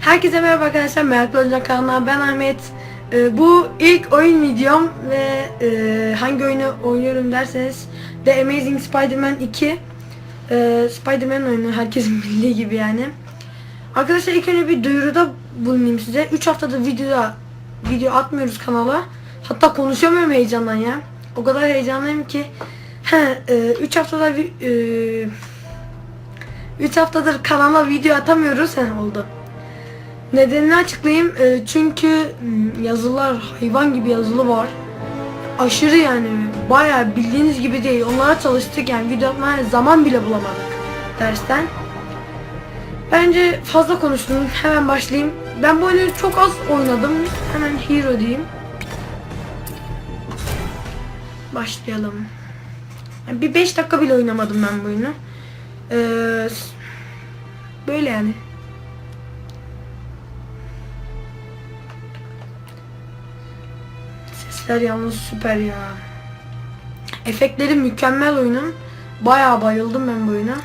Herkese merhaba arkadaşlar. Meraklı Oyuncak kanalına ben Ahmet. Ee, bu ilk oyun videom ve e, hangi oyunu oynuyorum derseniz The Amazing Spider-Man 2. Ee, Spider-Man oyunu herkesin bildiği gibi yani. Arkadaşlar ilk önce bir duyuruda bulunayım size. 3 haftadır video video atmıyoruz kanala. Hatta konuşamıyorum heyecandan ya. O kadar heyecanlıyım ki. 3 haftada 3 haftadır kanala video atamıyoruz. He, oldu. Nedenini açıklayayım. Ee, çünkü hmm, yazılar hayvan gibi yazılı var. Aşırı yani bayağı bildiğiniz gibi değil. Onlara çalıştık yani video atmaya zaman bile bulamadık dersten. Bence fazla konuştum. Hemen başlayayım. Ben bu oyunu çok az oynadım. Hemen hero diyeyim. Başlayalım. Yani bir 5 dakika bile oynamadım ben bu oyunu. Ee, böyle yani. Sesler yalnız süper ya. Efektleri mükemmel oyunun. Bayağı bayıldım ben bu oyuna.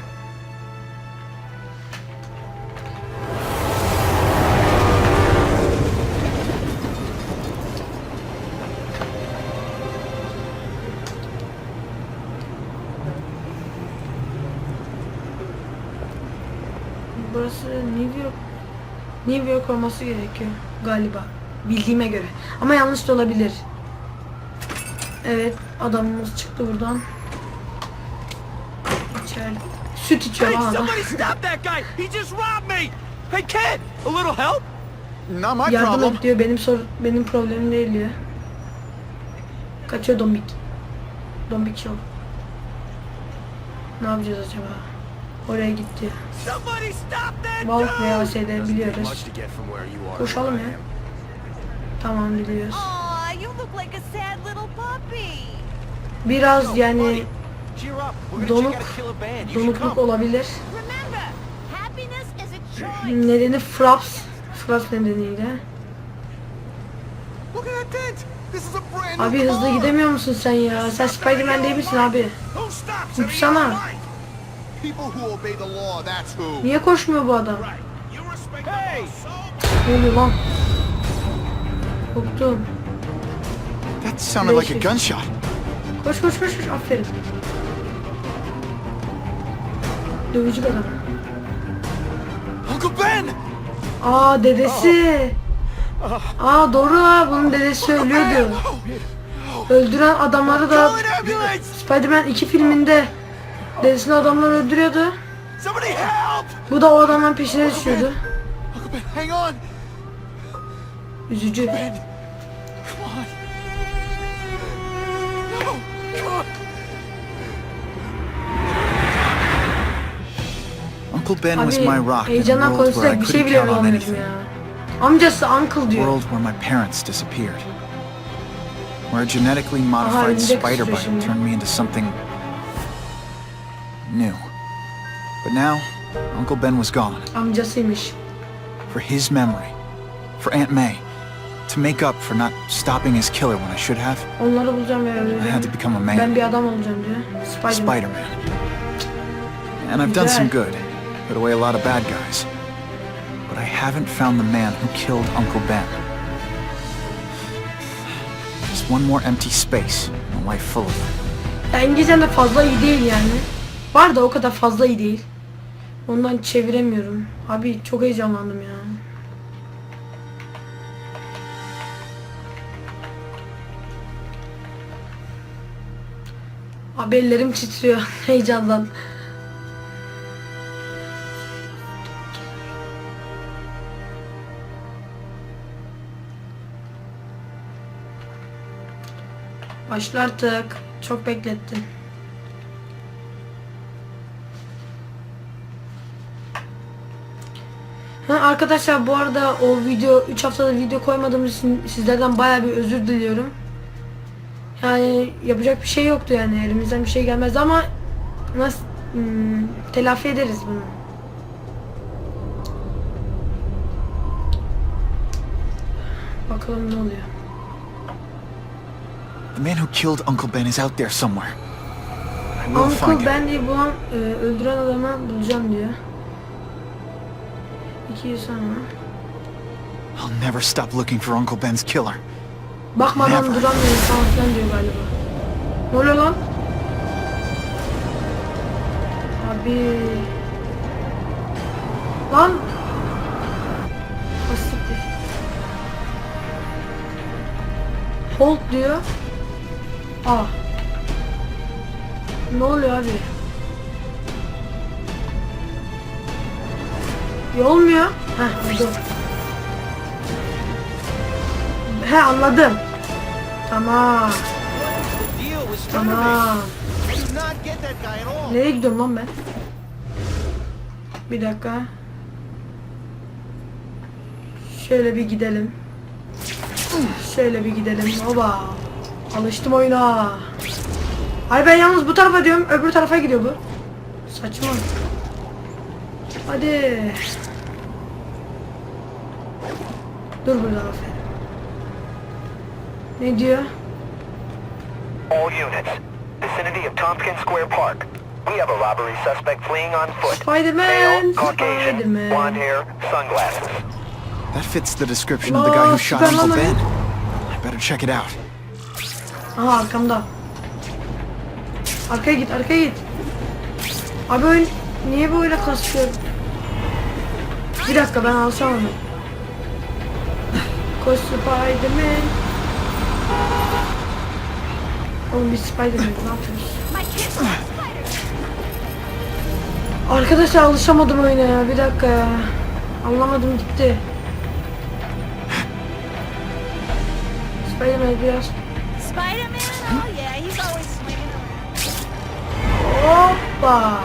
Burası New York. New York olması gerekiyor galiba. Bildiğime göre. Ama yanlış da olabilir. Evet adamımız çıktı buradan. İçer. Süt içiyor Hey, lan adam. somebody stop that guy! He just robbed me! Hey, kid, a little help? Not my Yardım problem. et diyor benim sor benim problemim değil diyor. Kaçıyor dombik. Dombik şov. Ne yapacağız acaba? Oraya gitti. Balık veya şeyde biliyoruz. Koşalım ya. am. Tamam biliyoruz. Biraz yani donuk donukluk olabilir. Choice. Nedeni Fraps. Fraps nedeniyle. Abi hızlı gidemiyor musun sen ya? Sen Spider-Man değil misin abi? Uçsana. Niye koşmuyor bu adam? Hey! Ne oluyor lan? Korktum. That sounded like a gunshot. Koş koş koş koş aferin. Dövücü adam. Uncle Ben! Aa dedesi. Aa doğru ha bunun dedesi ölüyordu. Öldüren adamları da! Spider-Man 2 filminde dedesini adamlar öldürüyordu. Somebody help! Bu da o adamın peşine düşüyordu. Uncle Ben, hang on. Üzücü. Uncle Ben was my rock in a world where I şey couldn't bile count on anything. Amcası uncle diyor. world where my parents disappeared. Where a genetically modified spider bite turned me into something new. But now, Uncle Ben was gone. I'm just Amcasıymış. For his memory, for Aunt May, to make up for not stopping his killer when I should have, Onları bulacağım ve I had to become a man. Ben bir adam olacağım diyor. Spider-Man. Spider-Man. And I've done some good, put away a lot of bad guys. But I haven't found the man who killed Uncle Ben. Just one more empty space in a life full of them. Ya İngilizcem de fazla iyi değil yani. Var da o kadar fazla iyi değil. Ondan çeviremiyorum. Abi çok heyecanlandım ya. Abi ellerim titriyor heyecandan. Başla artık. Çok beklettin. Arkadaşlar bu arada o video 3 haftada video koymadığımız için sizlerden baya bir özür diliyorum. Yani yapacak bir şey yoktu yani elimizden bir şey gelmez ama nasıl hmm, telafi ederiz bunu. Bakalım ne oluyor. The man who killed Uncle Ben is out there somewhere. I We'll find Uncle him. Bendy'yi bulan, e, öldüren adamı bulacağım diyor. İki yıl sonra. I'll never stop looking for Uncle Ben's killer. Bakmadan duramıyor falan filan diyor galiba. Ne oluyor lan? Abi. Lan. Asiktir. Hold diyor. Aa. Ne oluyor abi? Ya olmuyor. Heh dur. He anladım. Tamam. Tamam. Nereye gidiyorum lan ben? Bir dakika. Şöyle bir gidelim. Şöyle bir gidelim. Oba. Alıştım oyuna. Ay ben yalnız bu tarafa diyorum. Öbür tarafa gidiyor bu. Saçma. Hadi. Dur burada aferin. Ne diyor? All units. Vicinity of Tompkins Square Park. We have a robbery suspect fleeing on foot. Spider-Man, Caucasian, Spider-Man. blonde hair, sunglasses. That fits the description of the guy who shot Uncle. Ben. I better check it out. Aha arkamda. Arkaya git, arkaya git. Abi oyun niye böyle kasıyor? Bir dakika ben alışamadım. Koş Spiderman. Oğlum biz Spiderman ne yapıyoruz? Arkadaşlar alışamadım oyuna ya bir dakika ya. Anlamadım gitti. Spiderman biraz. Spider-Man? Oh. Hoppa.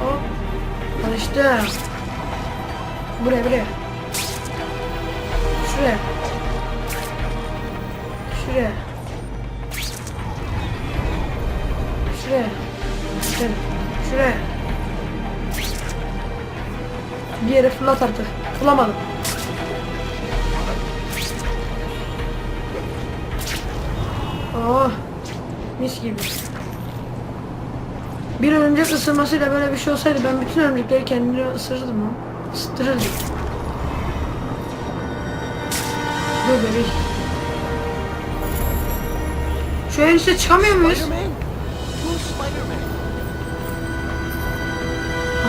Hop. Alıştım. Buraya buraya. Şuraya. Şuraya. Şuraya. Şuraya. Şuraya. Bir yere fırlat artık. Fırlamadım. Oh. Mis gibi. Bir örümcek ısırmasıyla böyle bir şey olsaydı ben bütün örümcekleri kendini ısırırdım. Isıtırırdım. Dur bebek. Şu en üstte çıkamıyor muyuz? Spider-Man? Who's Spider-Man?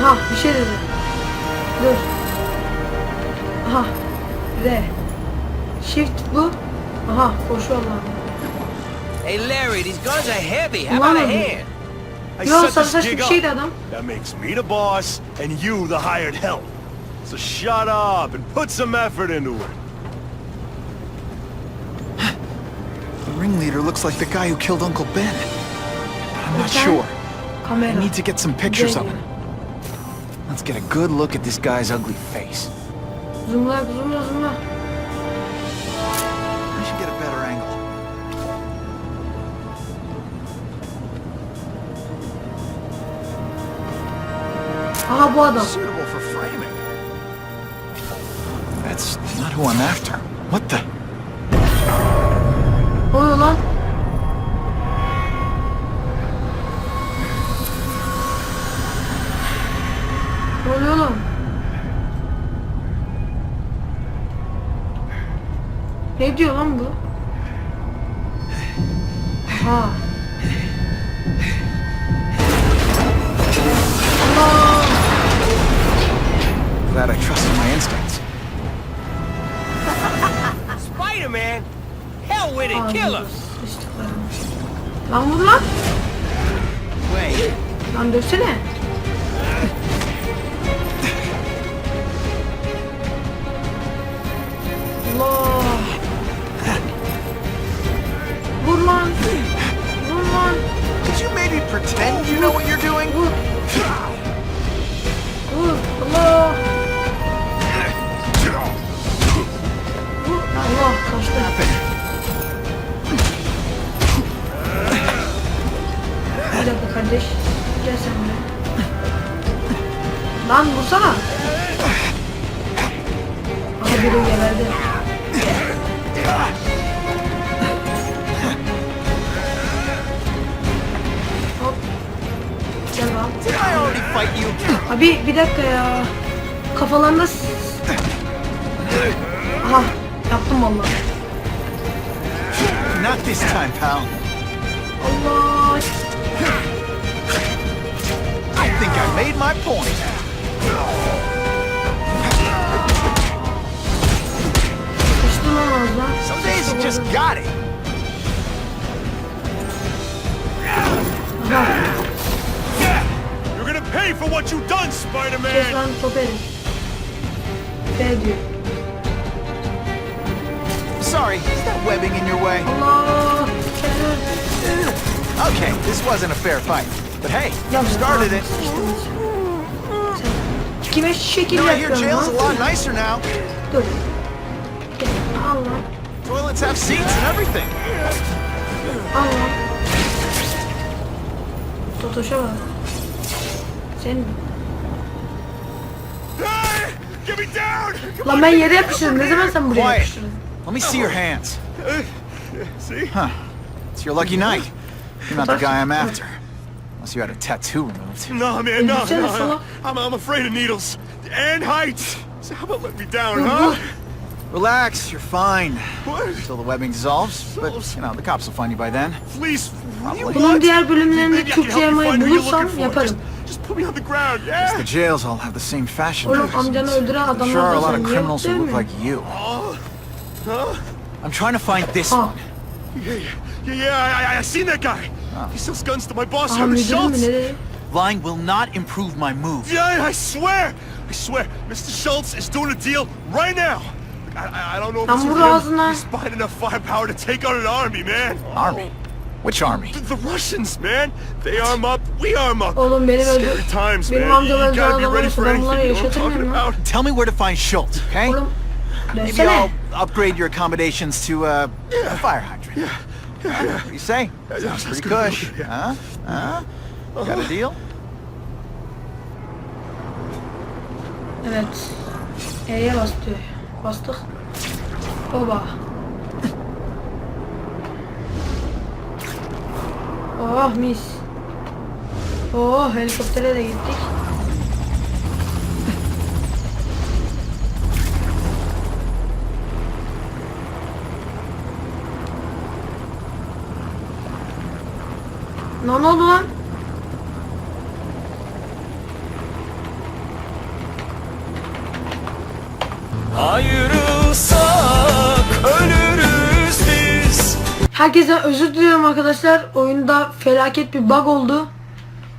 Aha bir şey dedi. Dur. Aha. R. Shift bu. Aha koşu Allah'ım. Hey Larry, these guns are heavy. How about a hand? I Yo set this jig bir up. şeydi adam. That makes me the boss and you the hired help. So shut up and put some effort into it. Ringleader looks like the guy who killed Uncle Ben. But I'm not sure. I need to get some pictures of him. Let's get a good look at this guy's ugly face. Zoomla zoomla zoomla. I should get a better angle. Aha bu adam. Suitable for framing. That's not who I'm after. What the? Oluyor lan? Ne lan? Ne diyor lan bu? Aha. Lan dövsene. Allah. Vur lan. Vur lan. Could you maybe pretend you know what you're doing? Vur. Vur. Allah. Vur. Allah kaçtı. Bir dakika kardeş. Gel sen de. Lan vursana. Aha biri geberdi. Hop. Gel lan. Abi bir dakika ya. Kafalarına... Aha yaptım vallahi. Not this time, pal. Allah. I think I made my point. Sıçtım lan ağzına. Some days you just got it. Aha. You're gonna pay for what you've done, Spider-Man! lan top herif. F diyor. Sorry, is that webbing in your way? Okay, this wasn't a fair fight. But hey, you started it. Kime şekil You know, I hear yapıyorsun jail's a lan? lot nicer now. Dur. Gel, Al lan. Toilets have seats and everything. Al lan. Totoşa bak. Sen... Hey! Get me down! Lan ben yere yapıştırdım. Ne zaman sen buraya Quiet. yapıştırdın? Let me see your hands. See? Huh. It's your lucky night. You're not the guy I'm after. Unless you had a tattoo removed. No, man, no, Öldürsene no. I'm, I'm afraid of needles. And heights. So how about let me down, Dur huh? Relax, you're fine. What? Until the webbing dissolves. But, you know, the cops will find you by then. Please, what do you Probably. Bunun want? diğer bölümlerini Maybe I Türkçe help find who you're bulursam looking for. yaparım. Just, just put me on the ground, yeah? The jails all have the same fashion Oğlum traditions. amcanı öldüren There adamlar sure are a lot of criminals who look like you. Oh, huh? I'm trying to find this Ha. one. Yeah, yeah, yeah, I, I, I seen that guy. He sells guns to my boss, Aha Herman müdürüm Schultz. Lying will not improve my move. Yeah, I swear, I swear, Mr. Schultz is doing a deal right now. I, I, I don't know if Lan it's vur with him. ağzına. He's buying enough firepower to take out an army, man. Army? Which army? The, the Russians, man. They arm up, we arm up. Oğlum benim öldür... Scary times, Benim man. amcam You öldüren gotta be adamlar ready for anything. You know what I'm talking about? Tell me where to find Schultz, okay? Oğlum Maybe. I'll upgrade your accommodations to uh, a fire hydrant. Yeah. What do you say? Sounds sounds pretty cush. Huh? Huh? Got a deal? Evet. E'ye bastı. Bastık. Baba. Oh mis. Oh helikoptere de gittik. Lan? Ayrılsak ölürüz biz. Herkese özür diliyorum arkadaşlar. Oyunda felaket bir bug oldu.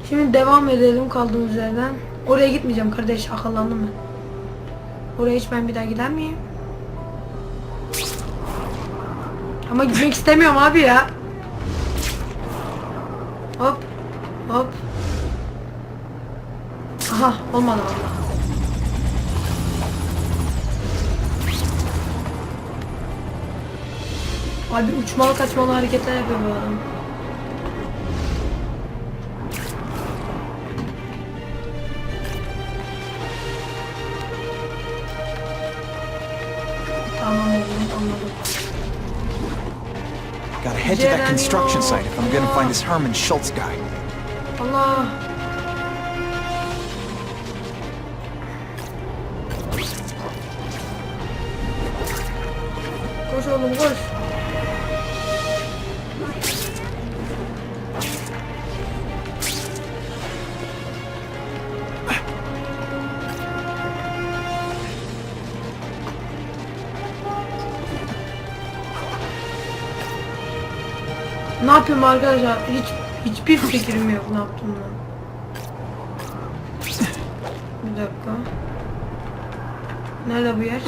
Şimdi devam edelim kaldığımız yerden. Oraya gitmeyeceğim kardeş akıllandım ben. Oraya hiç ben bir daha gider miyim? Ama gitmek istemiyorum abi ya. Hop. Hop. Aha olmadı valla. Abi uçmalı kaçmalı hareketler yapıyor bu adam. Tamam oğlum anladım. Gotta head to that construction site if I'm gonna find this Herman Schultz guy. Allah. Koş oğlum koş. Yapıyorum arkadaşlar? Hiç hiçbir fikrim yok ne yaptığımdan. Bir dakika. Nerede bu yer?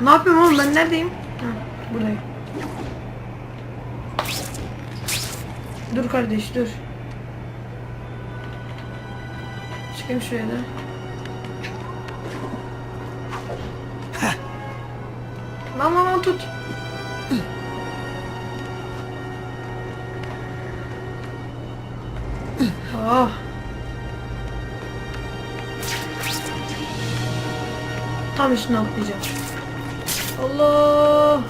ne yapıyorum oğlum ben neredeyim? Ha, buradayım. Dur kardeş dur. Çıkayım şuraya Tam üstüne atlayacağım. Allah.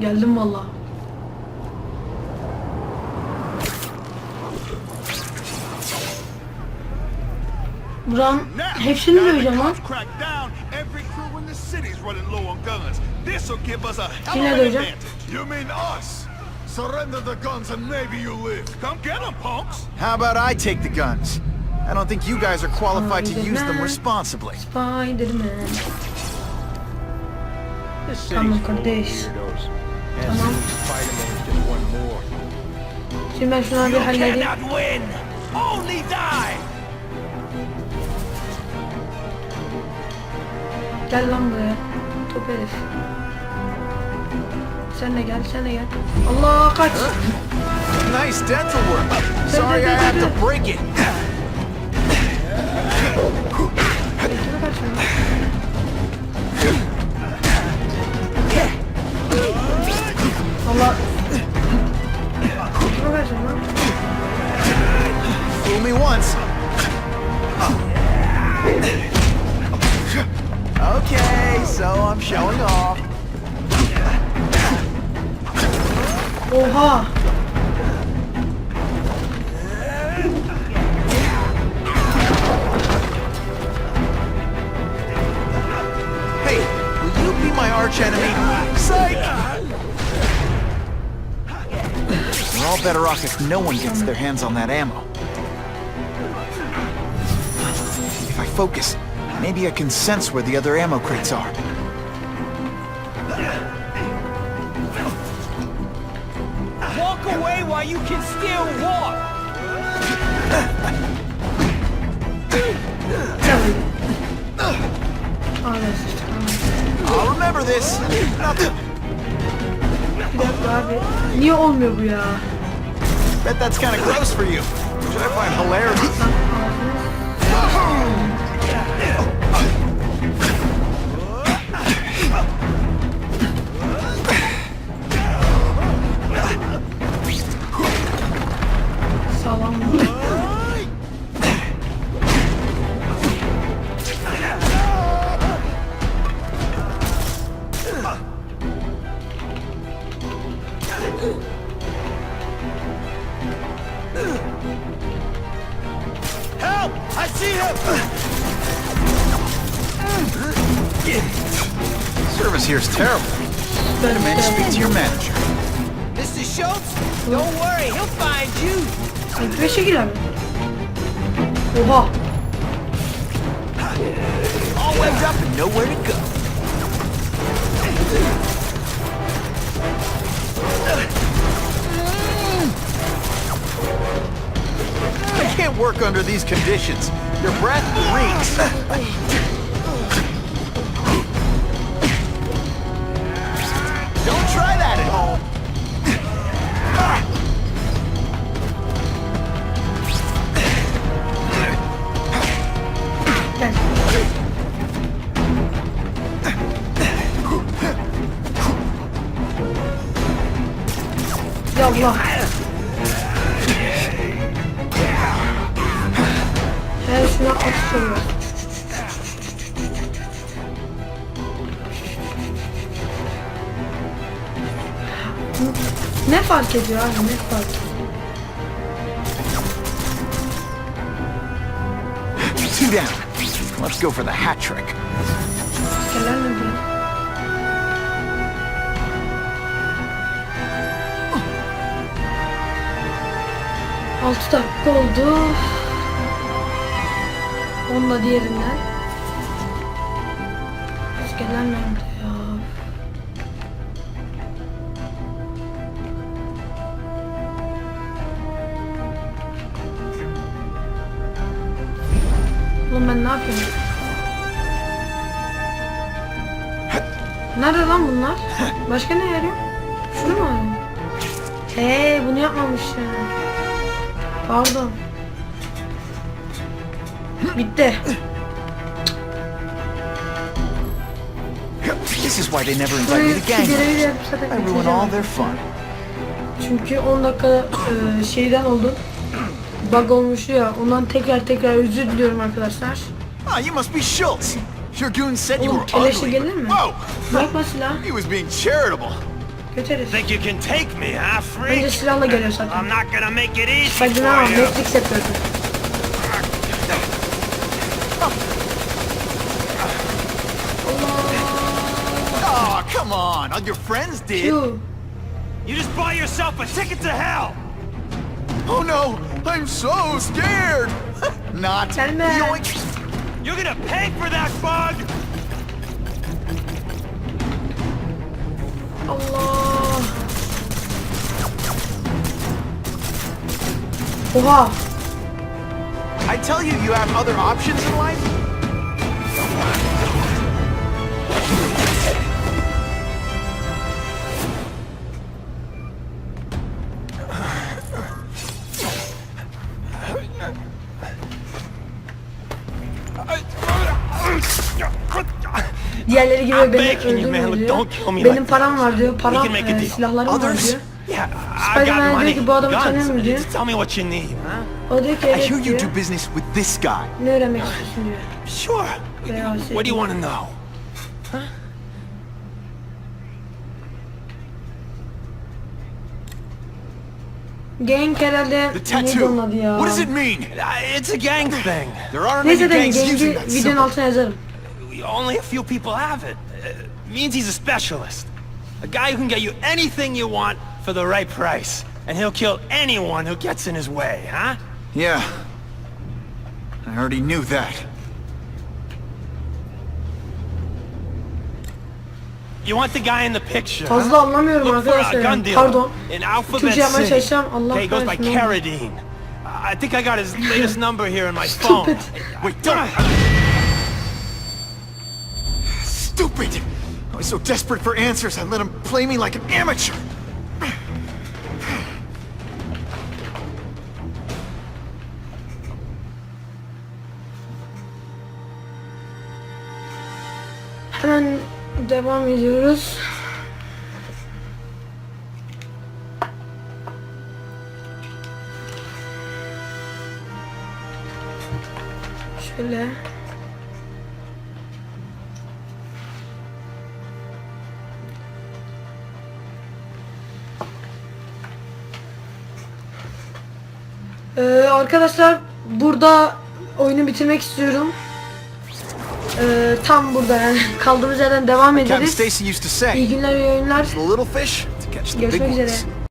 Geldim valla. Buram hepsini döveceğim lan. Yine döveceğim. Surrender the guns and maybe you live. Come get them, punks. How about I take the guns? I don't think you guys are qualified to use them responsibly. Spider-Man. This city's Tamam full of kardeş. weirdos. And Tamam. Spider-Man's just one more. Şimdi ben şuna bir You halledeyim. cannot win! Only die! Gel lan buraya. Top herif. Sen de gel, sen de gel. Allah kaç. Nice dental work. Sorry I had to break it. Fool me once. Okay, so I'm showing off. All better off if no one gets their hands on that ammo. If I focus, maybe I can sense where the other ammo crates are. Walk away while you can still walk! I'll remember this. Nothing. Bir dakika abi. Niye olmuyor bu ya? Bet that's kind of gross for you. Which I find hilarious. I! Service here's terrible. Spider-Man, speak to your manager. Mr. Schultz, don't worry, he'll find you! 55'e gir abi. Oha. All webbed up and nowhere to go. I can't work under these conditions. Your breath reeks. Don't try that at home. Gel. Yallah. Her şuna at sonra. Ne fark ediyor abi ne fark ediyor? Two down. Let's go for the hat trick. Altı dakika oldu. Onunla diğerinden. Askerler nerede ya? Oğlum ben ne yapıyorum? Nerede lan bunlar? Başka ne yarıyor? Şunu mu arıyor? Hey bunu yapmamışım. Pardon. Bitti. This is why they never invite me to gang. I ruin all their fun. Çünkü 10 dakika e, şeyden oldu. Bug olmuştu ya. Ondan tekrar tekrar özür diliyorum arkadaşlar. Ah, you must be Schultz. Your goon said you were ugly. gelir mi? Bırakma silahı. He was being charitable. Herif. Think you can take me, huh, Önce freak? silahla geliyor zaten. I'm not gonna make it easy for you. Matrix yapıyordu. Oh, All your friends did. Şu. You just bought yourself a ticket to hell. Oh no, I'm so scared. Not. Gelme. Yoink. You're gonna pay for that bug. Allah. Oha. I tell you, you have other options in life. Diğerleri gibi I'm beni öldürme diyor. don't kill me Benim like param var diyor. Param, e, silahlarım var diyor. Yeah, I Spider-Man diyor ki, bu adamı tanıyor mu diyor. Tell me what you need, huh? O diyor ki I evet hear you diyor. do business with this guy. Ne öğrenmek istiyorsun diyor. Sure. I. What do you want to know? Gang herhalde neydi onun adı ya? What does it mean? It's a gang thing. There aren't Neyse any gangs using that videonun altına yazarım. Only a few people have it. Uh, means he's a specialist. A guy who can get you anything you want for the right price. And he'll kill anyone who gets in his way, huh? Yeah. I already knew that. You want the guy in the picture, huh? Fazla anlamıyorum Look for a arkadaşlar. gun dealer Pardon. in Alphabet Türkçe yapmaya City. çalışacağım. Allah Okay, he goes by kahretsin, ne oldu? Carradine. Uh, I think I got his latest number here in my phone. Stupid. Wait, don't. Stupid! I was so desperate for answers, I let him play me like an amateur. Hemen devam ediyoruz. Şöyle. Arkadaşlar burada oyunu bitirmek istiyorum. Ee, tam burada yani kaldığımız yerden devam ederiz. İyi günler, iyi oyunlar. "The little fish to catch the big Görüşmek üzere.